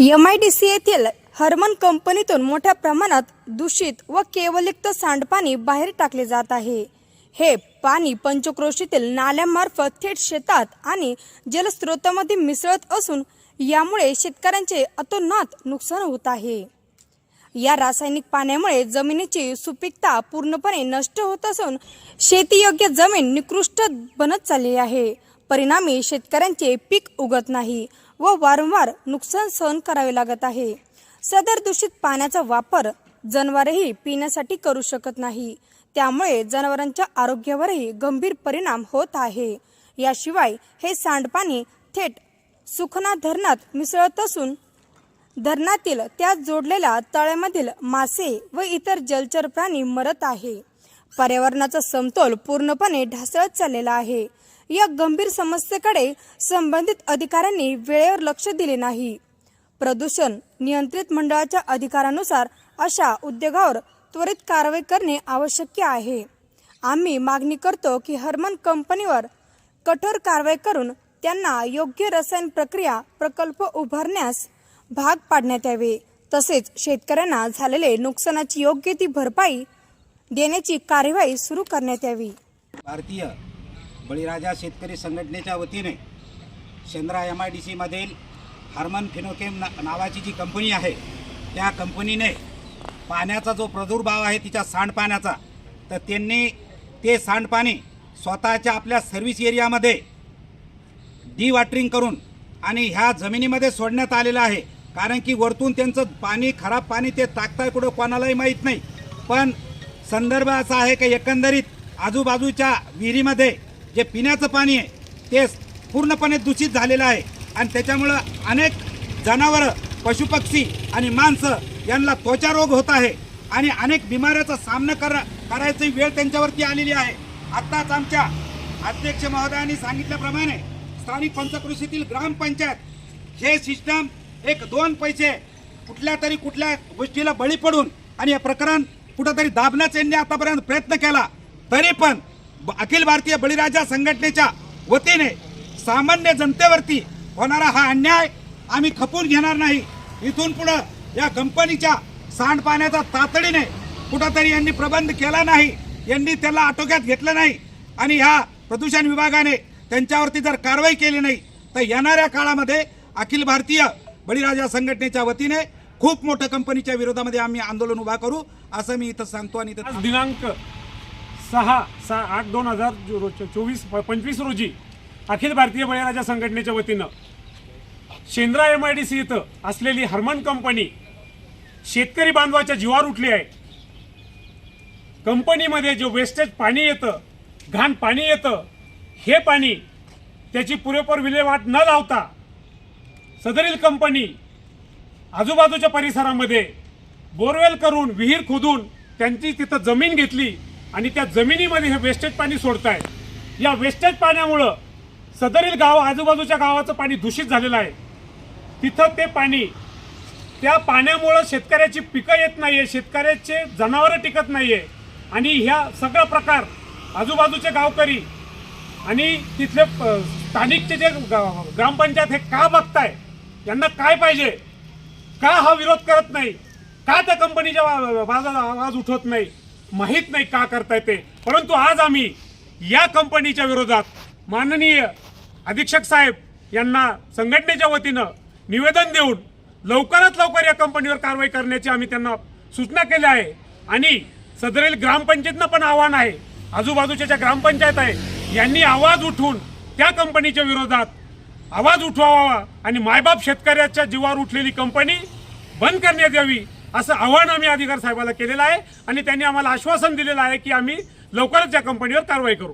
M I D C येथील Hermann कंपनीतून मोठ्या प्रमाणात दूषित व केवलयुक्त सांडपाणी बाहेर टाकले जात आहे. हे पाणी पंचक्रोशीतील नाल्यामार्फत थेट शेतात आणि जलस्रोतामध्ये मिसळत असून यामुळे शेतकऱ्यांचे अतोनात नुकसान होत आहे. या रासायनिक पाण्यामुळे जमिनीची सुपीकता पूर्णपणे नष्ट होत असून शेतीयोग्य जमीन निकृष्ट बनत चालली आहे. परिणामी शेतकऱ्यांचे पीक उगत नाही व वारंवार नुकसान सहन करावे लागत आहे. सदर दूषित पाण्याचा वापर जनावरेही पिण्यासाठी करू शकत नाही. त्यामुळे जनावरांच्या आरोग्यावरही गंभीर परिणाम होत आहे. याशिवाय हे सांडपाणी थेट सुखना धरणात मिसळत असून धरणातील त्यात जोडलेल्या तळ्यामधील मासे व इतर जलचर प्राणी मरत आहे. पर्यावरणाचा समतोल पूर्णपणे ढासळत चाललेला आहे. या गंभीर समस्येकडे संबंधित अधिकाऱ्यांनी वेळेवर लक्ष दिले नाही. प्रदूषण नियंत्रित मंडळाच्या अधिकारानुसार अशा उद्योगावर त्वरित कारवाई करणे आवश्यक आहे. आम्ही मागणी करतो की हरमन कंपनीवर कठोर कारवाई करून त्यांना योग्य रसायन प्रक्रिया प्रकल्प उभारण्यास भाग पाडण्यात यावे. तसेच शेतकऱ्यांना झालेले नुकसानाची योग्य ती भरपाई देण्याची कार्यवाही सुरू करण्यात यावी. भारतीय बळीराजा शेतकरी संघटनेच्या वतीने शेंद्रा एम आय डी सीमधील हार्मन फिनोकेम ना नावाची जी कंपनी आहे त्या कंपनीने पाण्याचा जो प्रादुर्भाव आहे तिच्या सांडपाण्याचा तर त्यांनी ते सांडपाणी स्वतःच्या आपल्या सर्व्हिस एरियामध्ये डी वॉटरिंग करून आणि ह्या जमिनीमध्ये सोडण्यात आलेलं आहे. कारण की वरतून त्यांचं पाणी खराब पाणी ते टाकताय कुठं कोणालाही माहीत नाही. पण संदर्भ असा आहे की एकंदरीत आजूबाजूच्या विहिरीमध्ये जे पिण्याचं पाणी आहे ते पूर्णपणे दूषित झालेलं आहे. आणि त्याच्यामुळं अनेक जनावरं पशुपक्षी आणि माणसं यांना त्वचा रोग होत आहे आणि अनेक बिमाऱ्याचा सामना कर करायची वेळ त्यांच्यावरती आलेली आहे. आत्ताच आमच्या अध्यक्ष महोदयांनी सांगितल्याप्रमाणे स्थानिक पंचकृषीतील ग्रामपंचायत हे सिस्टम एक दोन पैसे कुठल्या तरी कुठल्या गोष्टीला बळी पडून आणि हे प्रकरण कुठंतरी दाबण्याचा यांनी आतापर्यंत प्रयत्न केला. तरी पण अखिल भारतीय बळीराजा संघटनेच्या वतीने सामान्य जनतेवरती होणारा हा अन्याय आम्ही खपून घेणार नाही. इथून पुढं या कंपनीच्या सांडपाण्याचा तातडीने कुठंतरी यांनी प्रबंध केला नाही. यांनी त्याला आटोक्यात घेतलं नाही. आणि ह्या प्रदूषण विभागाने त्यांच्यावरती जर कारवाई केली नाही तर येणाऱ्या काळामध्ये अखिल भारतीय बळीराजा संघटनेच्या वतीने खूप मोठ्या कंपनीच्या विरोधामध्ये आम्ही आंदोलन उभा करू असं मी इथं सांगतो आणि इथं दिनांक सहा सहा आठ दोन हजार रोज चोवीस पंचवीस रोजी अखिल भारतीय बळीराजा संघटनेच्या वतीनं Shendra M I D C इथं असलेली हरमन कंपनी शेतकरी बांधवाच्या जीवावर उठली आहे. कंपनीमध्ये जे वेस्टेज पाणी येतं घाण पाणी येतं हे पाणी त्याची पुरेपूर विल्हेवाट न लावता सदरील कंपनी आजूबाजूच्या परिसरामध्ये बोरवेल करून विहीर खोदून त्यांची तिथं जमीन घेतली आणि त्या जमिनीमध्ये हे वेस्टेज पाणी सोडताय या वेस्टेज पाण्यामुळं सदरील गाव आजूबाजूच्या गावाचं पाणी दूषित झालेलं आहे. तिथं ते पाणी त्या पाण्यामुळं शेतकऱ्याची पिकं येत नाही आहे शेतकऱ्याचे जनावरं टिकत नाही आहे आणि ह्या सगळा प्रकार आजूबाजूचे गावकरी आणि तिथले स्थानिकचे जे ग- ग्रामपंचायत हे का बघताय? यांना काय पाहिजे? का हा विरोध करत नाही? का त्या कंपनीच्या वा- बाजारात आवाज उठवत नाही? माहीत नाही का करताय ते. परंतु आज आम्ही या कंपनीच्या विरोधात माननीय अधीक्षक साहेब यांना संघटनेच्या वतीनं निवेदन देऊन लवकरात लवकर या कंपनीवर कारवाई करण्याची आम्ही त्यांना सूचना केल्या आहे. आणि सदरेल ग्रामपंचायतनं पण आव्हान आहे. आजूबाजूच्या ज्या ग्रामपंचायत आहे यांनी आवाज उठवून त्या कंपनीच्या विरोधात आवाज उठवावा आणि मायबाप शेतकऱ्याच्या जीवावर उठलेली कंपनी बंद करण्यात यावी असं आव्हान आम्ही अधिकार साहेबाला केलेलं आहे आणि त्यांनी आम्हाला आश्वासन दिलेलं आहे की आम्ही लवकरच या कंपनीवर कारवाई करू.